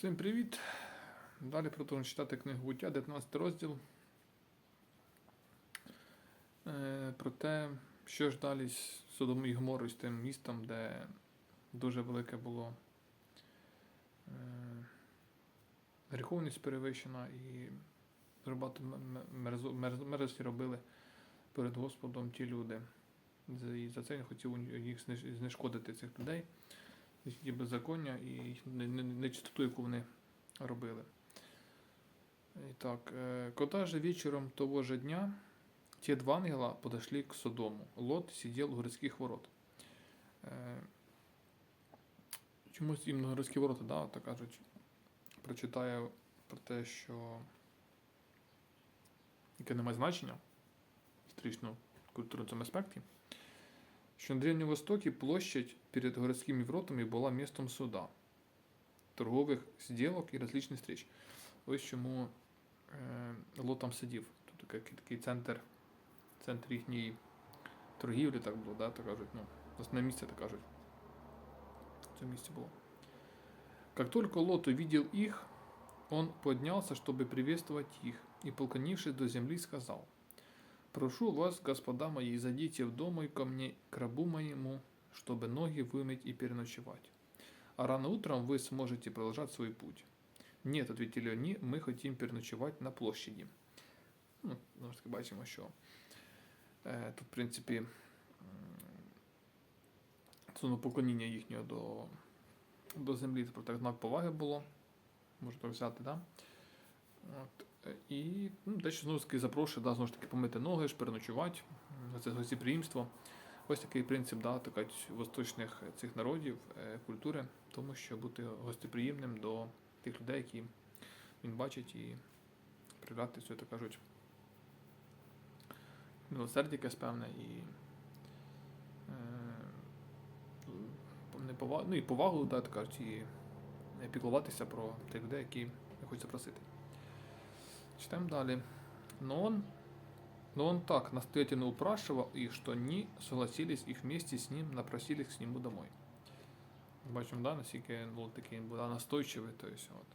Всім привіт! Далі продовжуємо читати книгу буття, 19 розділ. Е, про те, що ж далі з Содом і Гоморою, з тим містом, де дуже велике було е, гріховність перевищена і багато мерзості робили перед Господом ті люди. І за це він хотів їх знешкодити цих людей, їхні беззаконня і не- не- нечистоту, яку вони робили. Итак, э, когда же вечером того же дня те два ангела подошли к Содому, Лот сидел у городских ворот. Е, Чомусь іменно городські ворота, да, так кажуть, прочитаю про те, що яке не має значення в історичному культурному аспекті, що на Древньому Востокі площадь перед городськими воротами була містом суда, торгових сделок і различних встреч. Ось чому е, Лот там сидів. Тут такий, такий центр, центр їхньої торгівлі, так було, да, так кажуть. Ну, основне місце, так кажуть. Це місце було. Как только Лот увидел их, он поднялся, чтобы приветствовать их, и, поклонившись до земли, сказал, «Прошу вас, господа мои, зайдите в дом мой ко мне, к рабу моему, чтобы ноги вымыть и переночевать. А рано утром вы сможете продолжать свой путь». Нет, ответили они, ми хотім переночувати на площаді. Ну, знову ж таки бачимо, що е, тут, в принципі, м, це ну, поклоніння їхнього до, до землі, це про так знак поваги було. Можна так взяти, да? От, е, І ну, дещо знову ж таки запрошує, да, знову ж таки, помити ноги, переночувати. Це гостеприємство. Ось такий принцип да, така, восточних цих народів, е, культури, тому що бути гостеприємним до тих людей, які він бачить, і проявляти все, так кажуть, милосердя якесь певне і е, повагу, ну і повагу, так кажуть, і піклуватися про тих людей, які хочуть запросити. Читаємо далі. Но он, но он так настоятельно упрашивал их, что они согласились их вместе с ним, напросились к нему домой. Бачимо, да, наскільки він був такий був да, настойчивий, то есть, от.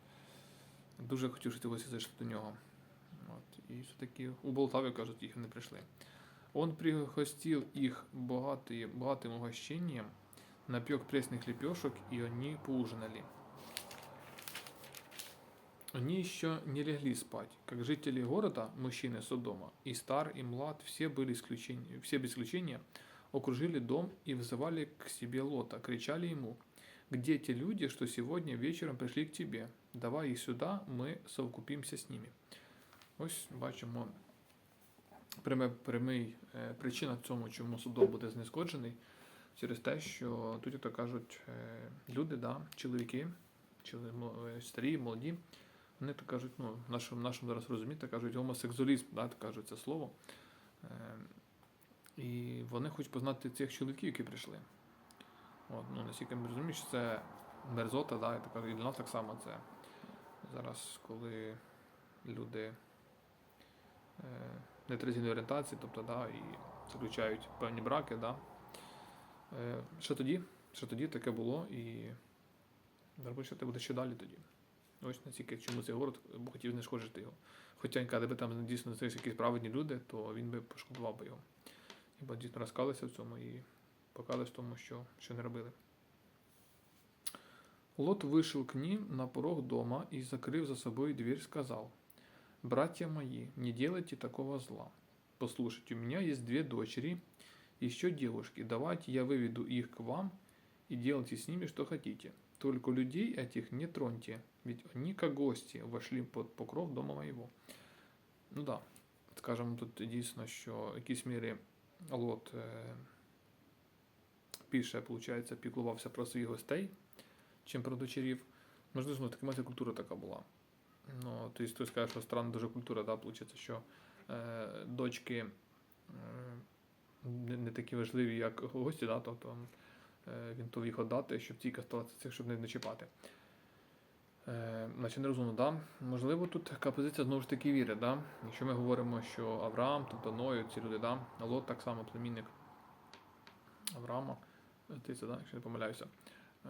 Дуже хотів, щоб гості зайшли до нього. От. І все-таки у Болтаві, кажуть, їх не прийшли. Он пригостил их богатые, богатым угощением, напек пресных лепешек, и они поужинали. Они еще не легли спать, как жители города, мужчины Содома, и стар, и млад, все, были исключения, все без исключения, окружили дом и вызывали к себе Лота, кричали ему, «Где те люди, что сегодня вечером пришли к тебе? Давай их сюда, мы совкупимся з ними». Ось бачимо пряме, прямий е, причина цьому, чому Содом буде знешкоджений, через те, що тут, як то кажуть, е, люди, да, чоловіки, чоли- мо- е, старі, молоді, вони так кажуть, ну, нашому, нашому зараз розумі, так кажуть, гомосексуалізм, да, так кажуть це слово. Е, і вони хочуть познати цих чоловіків, які прийшли. От, ну, наскільки ми розуміємо, що це мерзота, да, і, кажуть, і для нас так само це. Зараз, коли люди е, нетрадиційної орієнтації, тобто, да, і заключають певні браки, да. Е, що тоді? Що тоді таке було, і робити буде ще далі тоді. Ось настільки чому цей город бо хотів знешкоджити його. Хоча він каже, би там дійсно знайшлися якісь праведні люди, то він би пошкодував би його. Хіба дійсно розкалися в цьому і покались в тому, що, що не робили. Лот вышел к ним на порог дома и, закрыв за собой дверь, сказал, «Братья мои, не делайте такого зла. Послушайте, у меня есть две дочери, еще девушки. Давайте я выведу их к вам и делайте с ними, что хотите. Только людей этих не троньте, ведь они, как гости, вошли под покров дома моего». Ну да, скажемо тут дійсно, що в якійсь мірі Лот е, більше, виходить, піклувався про своїх гостей, чим про дочерів. Можливо, ну, така культура така була. Ну, тобто, хтось скаже, що странна дуже культура, да, виходить, що е, дочки е, не, не такі важливі, як гості, да, тобто е, він то їх щоб тільки сталося цих, щоб не, чіпати. Е, значить, нерозумно, да? Можливо, тут така позиція знову ж таки віри, да? Якщо ми говоримо, що Авраам, тобто Ною, ці люди, да? Лот так само племінник Авраама, ти да? якщо не помиляюся. Е,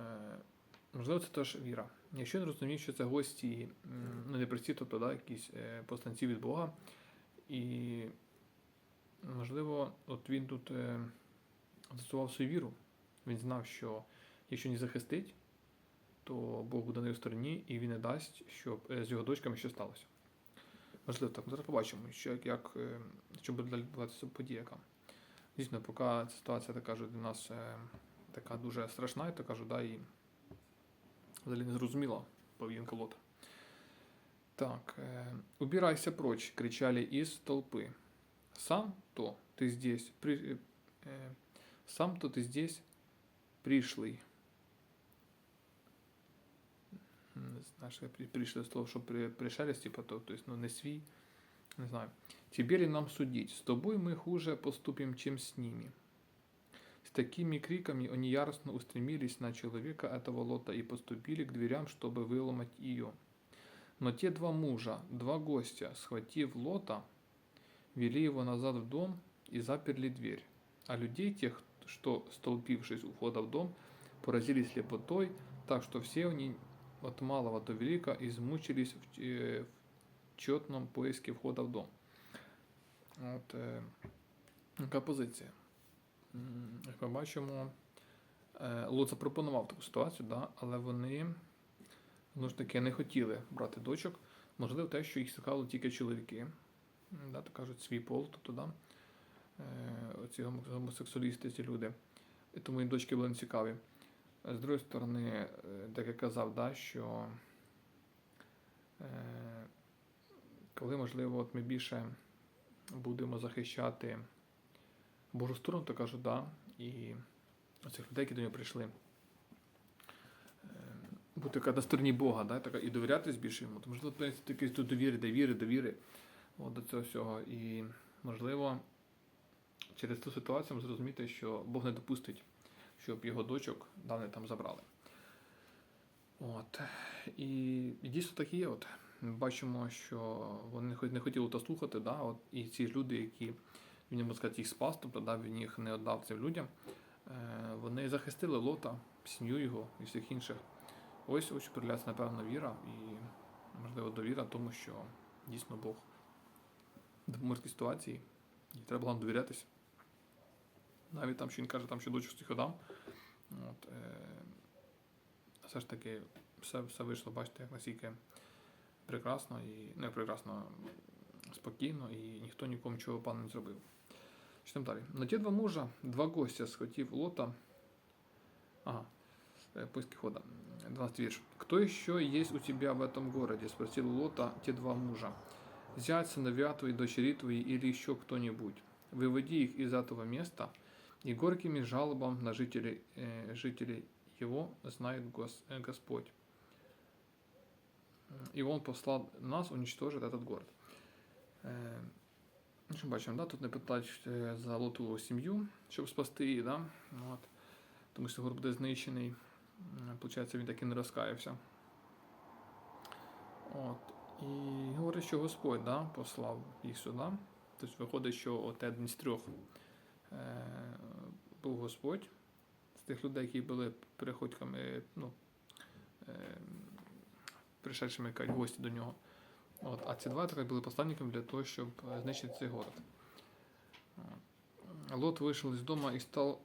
Можливо, це теж віра. Якщо не розуміє, що це гості, ну не прості, тобто да, якісь е, посланці від Бога. І можливо, от він тут е, застосував свою віру. Він знав, що якщо не захистить, то Бог буде на його стороні і він не дасть, щоб е, з його дочками що сталося. Можливо, так. Зараз побачимо, що як, як е, що буде далі відбуватися подія. яка. Дійсно, поки ця ситуація така ж для нас е, така дуже страшна, і така ж, да, і взагалі не зрозуміла поведінка Лота. Так, э, убирайся прочь, кричали из толпы. Сам то ты здесь, при, э, э, сам то ты здесь пришлый. Не знаю, що пришлый слово, що при, то, то есть, ну, не свій, не знаю. Теперь нам судить? С тобой мы хуже поступим, чем с ними. С такими криками они яростно устремились на человека этого лота и поступили к дверям, чтобы выломать ее. Но те два мужа, два гостя, схватив лота, вели его назад в дом и заперли дверь. А людей тех, что, столпившись у входа в дом, поразились слепотой, так что все они от малого до велика измучились в, э, в четном поиске входа в дом. От, е, яка позиція? Як ми бачимо, е, Лот запропонував таку ситуацію, да, але вони знову ж таки не хотіли брати дочок. Можливо, те, що їх цікавили тільки чоловіки, да, так кажуть, свій пол, тобто да, оці гомо- гомосексуалісти, ці люди. Тому і дочки були нецікаві. З другої сторони, е, так як казав, да, що е, коли, можливо, от ми більше будемо захищати Божу сторону, то кажу, да, і оцих людей, які до нього прийшли, е, бути на стороні Бога, да, така, і довірятись більше йому. То можливо, це якісь тут довіри, довіри, довіри от, до цього всього. І можливо, через цю ситуацію зрозуміти, що Бог не допустить, щоб його дочок дане там забрали. От. І, і дійсно так є. От. Ми бачимо, що вони не хотіли то слухати, да, от, і ці люди, які він можна сказати, їх спас, тобто да, він їх не віддав цим людям, е, вони захистили Лота, сім'ю його і всіх інших. Ось ось проявляється, напевно, віра і, можливо, довіра тому, що дійсно Бог допоможе ситуації, і треба було довірятися. Навіть там, що він каже, там, що дочку всіх отдам. От, е, все ж таки, все, все вийшло, бачите, як наскільки прекрасно і не прекрасно, спокійно, і ніхто нікому нічого пану не зробив. Читаємо далі. На ті два мужа, два гостя схватив лота. Ага, э, поиски хода. 12 вірш. Кто еще есть у тебя в этом городе? Спросил Лота те два мужа. Зять, сыновья твои, дочери твои или еще кто-нибудь. Выводи их из этого места, и горькими жалобам на жителей, э, жителей его знает Гос- э, Господь. И он послал нас уничтожить этот город. Е, ну, Що бачимо, да? тут не питають е, за лотову сім'ю, щоб спасти її, да? Ну, От. тому що город буде знищений. М, Получається, він так і не розкаявся. От. І говорить, що Господь да, послав їх сюди. Тобто виходить, що от один з трьох е, був Господь з тих людей, які були переходьками, ну, е, пришедшими як гості до нього. От, а ці два так були посланниками для того, щоб е, знищити цей город. От. Лот вышел из дома и стал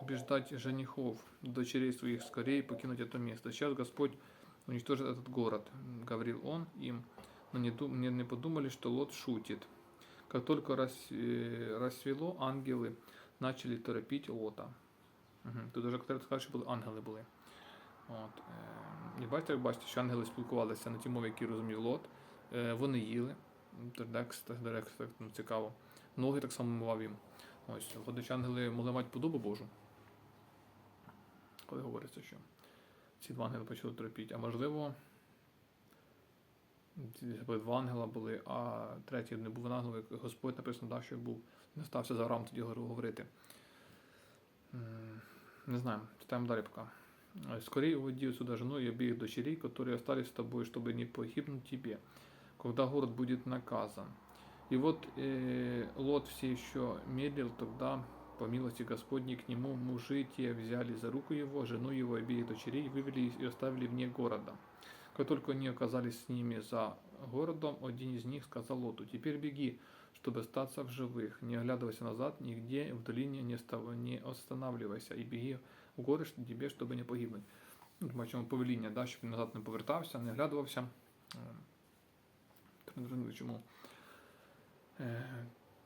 убеждать женихов, дочерей своих, скорее покинуть это место. Сейчас Господь уничтожит этот город, м, говорил он им, но не, дум- не, не подумали, что Лот шутит. Как только рас, э, рассвело, ангелы начали торопить Лота. Угу. Тут треба сказати, що були ангели були. От, е, і бачите, бачите, що ангели спілкувалися на ті мові, які розумів Лот. Е, вони їли. Тердекс, Тердекс, ну, цікаво. Ноги так само мивав їм. Ось, виходить, ангели могли мати подобу Божу. Коли говориться, що ці два ангели почали тропіти. А можливо, були два ангела були, а третій не був ангел, як Господь написано, да, що був, не стався за рам тоді говорити. М, Не знаю, читаємо далі поки. Э, Скорее уводи сюда жену и обеих дочерей, которые остались с тобой, чтобы не погибнуть тебе, когда город будет наказан. И вот э, Лот все еще медлил, тогда по милости Господней к нему мужи те взяли за руку его, жену его, обеих дочерей, вывели и оставили вне города. Как только они оказались с ними за городом, один из них сказал Лоту, «Теперь беги, чтобы остаться в живых, не оглядывайся назад, нигде в долине не, став... не останавливайся, и беги в гори що тебе, щоб не погибнути». Ну, Бачимо повеління, да, щоб він назад не повертався, не оглядувався. Е, так не зрозуміло, чому е,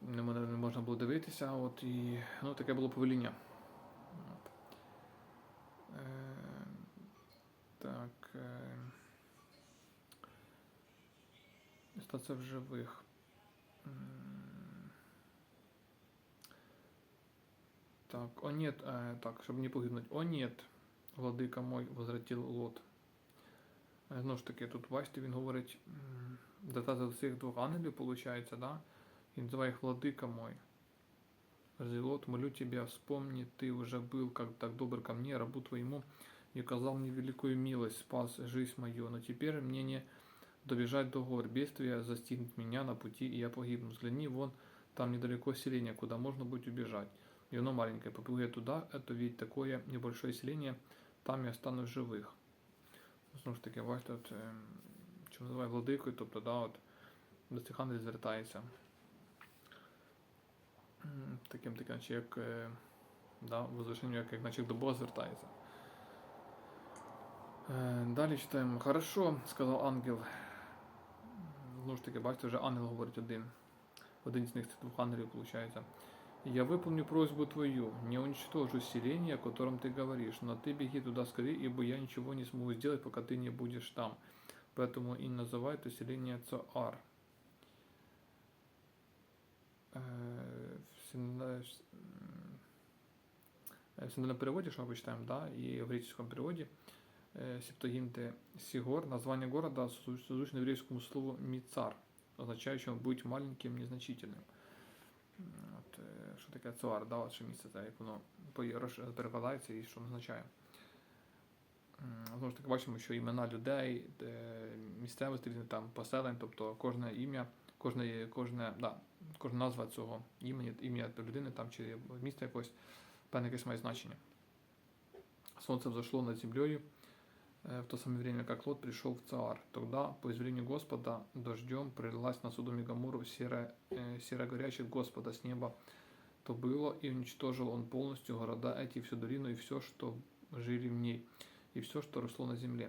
не мо- не можна було дивитися, от, і ну, таке було повеління. От. Е, так. Остаться в живих. М. Так, о нет, е, так, щоб не погибнуть. О нет, владика мой, возвратил Лот. Знову ж таки, тут бачите, він говорить, дата за цих двох ангелів, виходить, да? И называй их владыка мой. Зелот, молю тебя, вспомни, ты уже был как так добр ко мне, рабу твоему, и оказал мне великую милость, спас жизнь мою, но теперь мне не добежать до гор, бедствие застигнет меня на пути, и я погибну. Взгляни, вон там недалеко селение, куда можно будет убежать. И оно маленькое, поплыву я туда, это ведь такое небольшое селение, там я останусь живих. Знову ж таки, бачите, от, е, що називає владикою, тобто, да, от, до цих ангелів звертається. Таким таким, наче як е, да, возвишенню, як, як наче до Бога звертається. Е, Далі читаємо. Хорошо, сказав ангел Знову ж таки, бачите, вже ангел говорить один. Один з них цих двох ангелів, виходить. Я выполню просьбу твою, не уничтожу селение, о котором ты говоришь, но ты беги туда скорее, ибо я ничего не смогу сделать, пока ты не будешь там. Поэтому и называют это селение Цоар. Е, в синодальному- е, в синодальном переводе, что мы почитаем, да, и в греческом переводе э, Септагинте Сигор, название города созу- созвучно еврейскому слову Мицар, означающему быть маленьким, незначительным. М, От, е, що таке цуар, да, от що місце, це, як воно по- рош- перекладається і що означає. М, Знову ж таки, бачимо, що імена людей, де місцевості, різні там поселень, тобто кожне ім'я, кожне, кожне, да, кожна назва цього імені, ім'я людини там, чи міста якось, певне якесь має значення. Солнце взошло над землею э, в то самое время, как Лот пришел в Цаар. Тогда, по изволению Господа, дождем пролилась на Содом и Гоморру серая, э, серая горячая Господа с неба. То было, и уничтожил он полностью города эти, всю долину, и все, что жили в ней, і все, що росло на землі.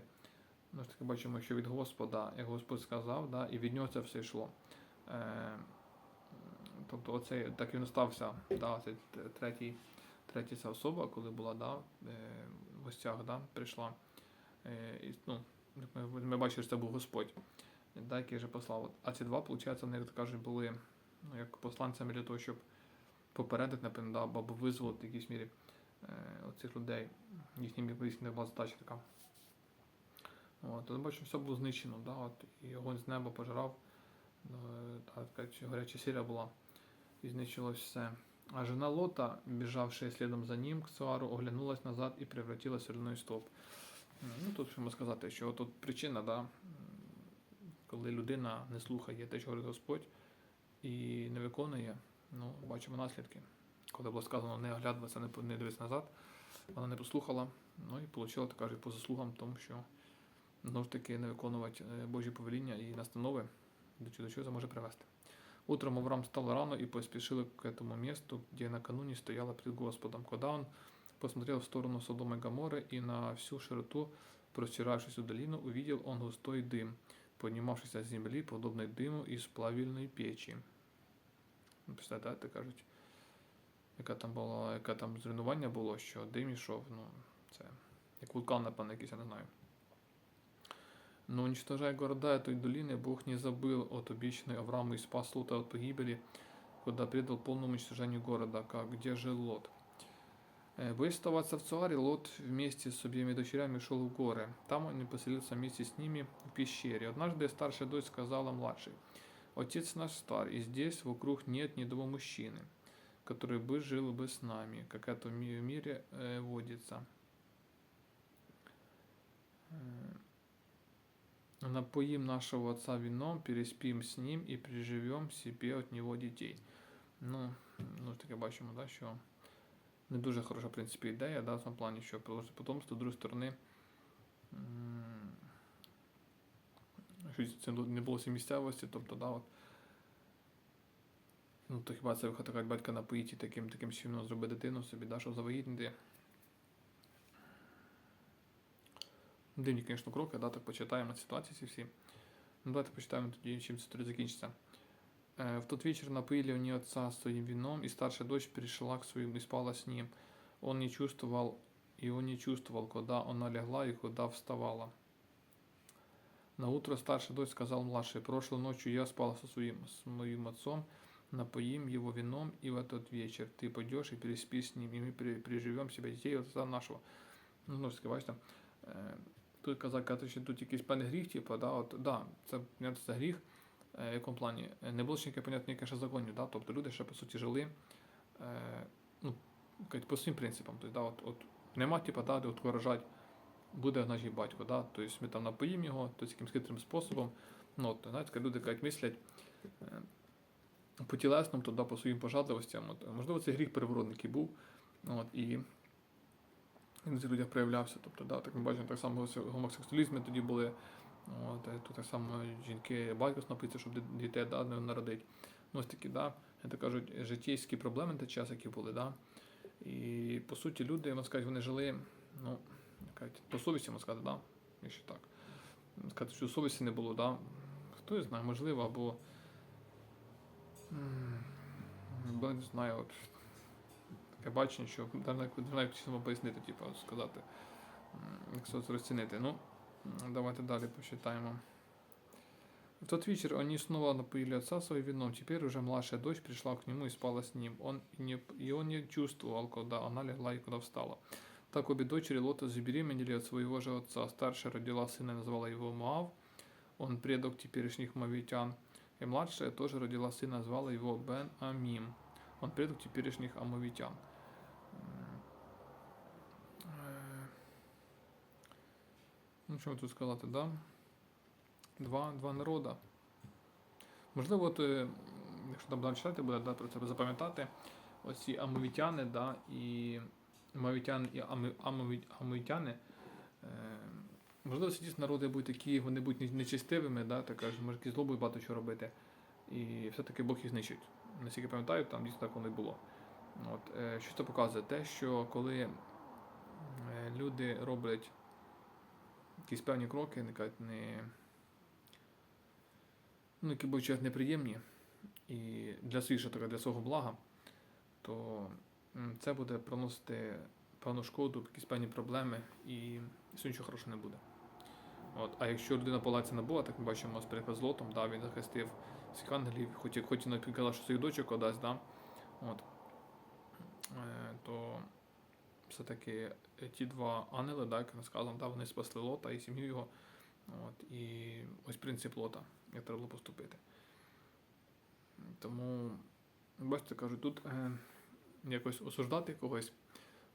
Ну, ж таки бачимо, що від Господа, як Господь сказав, да, і від нього це все йшло. Е, тобто, оцей, так він стався, да, цей т- третій, третя ця особа, коли була да, е, в гостях, да, прийшла. Е, ну, ми, ми бачили, що це був Господь, да, який вже послав. А ці два, виходить, вони, як кажуть, були ну, як посланцями для того, щоб попередити, напевно, да, або визволити в якійсь мірі е, оцих людей. Їхня їхня була задача така. От, то бачимо, все було знищено, да, от, і огонь з неба пожирав, е, та, така гаряча сіря була, і знищилось все. А жена Лота, бежавшая следом за ним к Цуару, оглянулась назад і превратилась в соляной стовп. Ну, тут можна сказати, що тут причина, да, коли людина не слухає те, що говорить Господь, і не виконує, ну, бачимо наслідки. Коли було сказано не оглядуватися, не, дивитися назад, вона не послухала, ну і отримала, так кажуть, по заслугам тому, що знову ж таки не виконувати е, Божі повеління і настанови, до чого, до чого це може привести. Утром Авраам встал рано и поспешил к этому месту, где накануне стояла пред Господом. Когда он посмотрел в сторону Содома и Гоморры и на всю широту простиравшуюся долину, увидел он густой дым, поднимавшийся с земли, подобный дыму из плавильної печі. Ну, Представляєте, кажуть, яка там була, яке там зруйнування було, що дим ішов, ну, це як вулкан, напевно, якийсь, я не знаю. Но уничтожая города этой долины, Бог не забыл от обещанной Аврааму и спас Лота от погибели, когда предал полному уничтожению города, как где жил Лот. Э, оставаться в Цуаре, Лот вместе с обеими дочерями шел в горы. Там он и поселился вместе с ними в пещере. Однажды старшая дочь сказала младшей, «Отец наш стар, и здесь вокруг нет ни одного мужчины, который бы жил бы с нами, как это в ми- в мире э, водится». Э, Напоим нашего отца вином, переспим с ним і приживем себе от нього дітей. Ну, ну таке бачимо, да, що не дуже хороша, в принципі, ідея, да, в тому плані, що приложити потомство, з другої сторони. м, Що це не було всій місцевості, тобто, да, от, ну, то хіба це виходить батька напоїть і таким таким чином зробити дитину собі, да, щоб завагітнити. Дивні, звісно, кроки, да, так почитаємо ситуації ці всі. Ну, давайте почитаємо тоді, чим це тоді закінчиться. Э, В тот вечер напоили они отца своим вином, и старшая дочь перешла к своим и спала с ним. Он не чувствовал, и он не чувствовал, когда она легла и куда вставала. На утро старшая дочь сказал младшей, прошлой ночью я спала со своим, с моим отцом, напоим его вином, и в этот вечер ты пойдешь и переспишь с ним, и мы при- приживем себе детей от отца нашего. Ну, таки, бачите, е, тут казати, що тут якийсь певний гріх, типу, да, от, да, понятно, це гріх, Е, в якому плані? Е, Не було ще понятно, ще законів, да? тобто люди ще, по суті, жили е, ну, по своїм принципам. Тобто, да, от, от, нема, типу, да, де от рожать, буде наш батько, да? тобто ми там напоїмо його, тобто якимось хитрим способом. Ну, от, знаєте, люди кажуть, мислять е, по тілесному, то да, по своїм пожадливостям. От, можливо, це гріх переворотників був. От, і він в цих людях проявлявся. Тобто, да, так ми бачимо, так само гомосексуалізми тоді були. От, е, тут так само жінки батько напиться, щоб дітей да, не народити. Ну, ось такі, да, то кажуть, життєйські проблеми той час, які були, да. І по суті, люди, можна сказати, вони жили, ну, кажуть, по совісті, можна сказати, да, якщо так. Можна Сказати, що совісті не було, да. Хто я знає, можливо, або. Бо не знаю, от таке бачення, що навіть як пояснити, типу, сказати, як це розцінити. Ну, давайте далі посчитаємо. В тот вечер они снова напоили отца своим вином. Теперь уже младшая дочь пришла к нему и спала с ним. Он и не, и он не чувствовал, когда она легла и когда встала. Так обе дочери Лота забеременели от своего же отца. Старшая родила сына и назвала его Моав. Он предок теперешних мавитян. И младшая тоже родила сына, назвала его Бен Амим. Он предок теперешних амавитян. Ну, що тут сказати, да? Два, два народа. Можливо, от, е, якщо там читати, буде да, про це запам'ятати. Оці амовітяни, да, і мавітяни і амові- амовітяни. Е, можливо, ці народи будуть такі, вони будуть не- нечестивими, да, так кажуть, може якісь злобою багато що робити. І все-таки Бог їх знищить. Наскільки пам'ятаю, там дійсно так воно і було. От, е, що це показує? Те, що коли е, люди роблять якісь певні кроки, не ну, які будуть час неприємні, і для така для свого блага, то це буде приносити певну шкоду, якісь певні проблеми, і все нічого хорошого не буде. От, а якщо людина поладиться на Бога, так ми бачимо, з Лотом, да, він захистив всіх ангелів, хоч, і- хоч що своїх дочок отдасть, да, от, е, то все-таки е, ті два ангели, да, як сказано, да, вони спасли Лота і сім'ю його. От, і ось принцип Лота, як треба було поступити. Тому, бачите, кажуть, тут е, якось осуждати когось з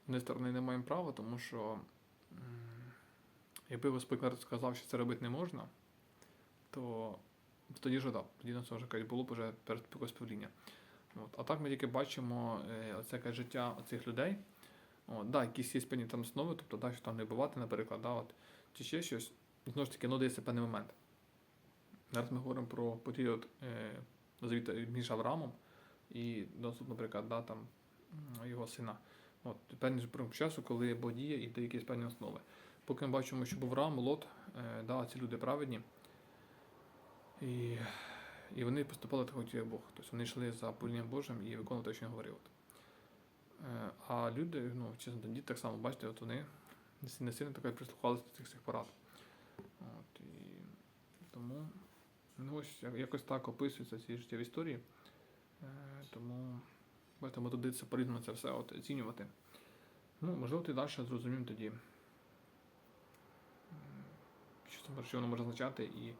однієї сторони не маємо права, тому що м, якби Господь сказав, що це робити не можна, то тоді ж так, тоді на це вже кажуть, було б вже перед якось. От. А так ми тільки бачимо е, оце якесь життя цих людей. От, да, якісь є певні там основи, тобто да, що там не бувати, наприклад, да, от, чи ще щось. Знову ж таки, ну дається певний момент. Зараз ми говоримо про період е, завіта між Авраамом і доступ, наприклад, да, там, його сина. От, певний проміжок часу, є Бог діє і дає якісь певні основи. Поки ми бачимо, що був Авраам, Лот, е, да, ці люди праведні. І, і вони поступали так, як Бог. Тобто вони йшли за повіленням Божим і виконували те, що він говорив. Е, А люди, ну, чесно, тоді так само, бачите, от вони не сильно- так прислухалися до цих всіх порад. От, і тому ну, ось якось так описуються ці життєві історії. Е, Тому бачите, ми туди це по-різному це все от, оцінювати. Ну, можливо, ти далі зрозумів тоді, що воно може означати і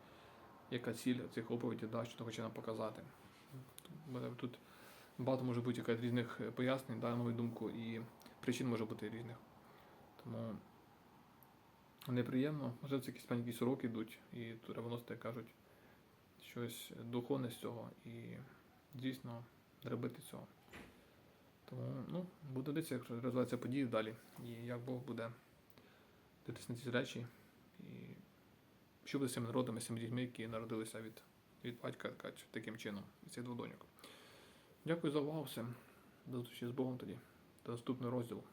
яка ціль цих оповідей, да, що хоче нам показати. Тут багато може бути якась різних е, пояснень, да, на мою думку, і причин може бути різних. Тому неприємно, може це якісь певні якісь уроки йдуть, і травоности кажуть щось духовне з цього і дійсно робити цього. Тому ну, буде дивитися, як розвиваються події далі, і як Бог буде дивитися на ці речі. І що буде з цими народами, з цими дітьми, які народилися від від батька таким чином, від цих двох доньок. Дякую за увагу всім. До зустрічі з Богом тоді. До наступного розділу.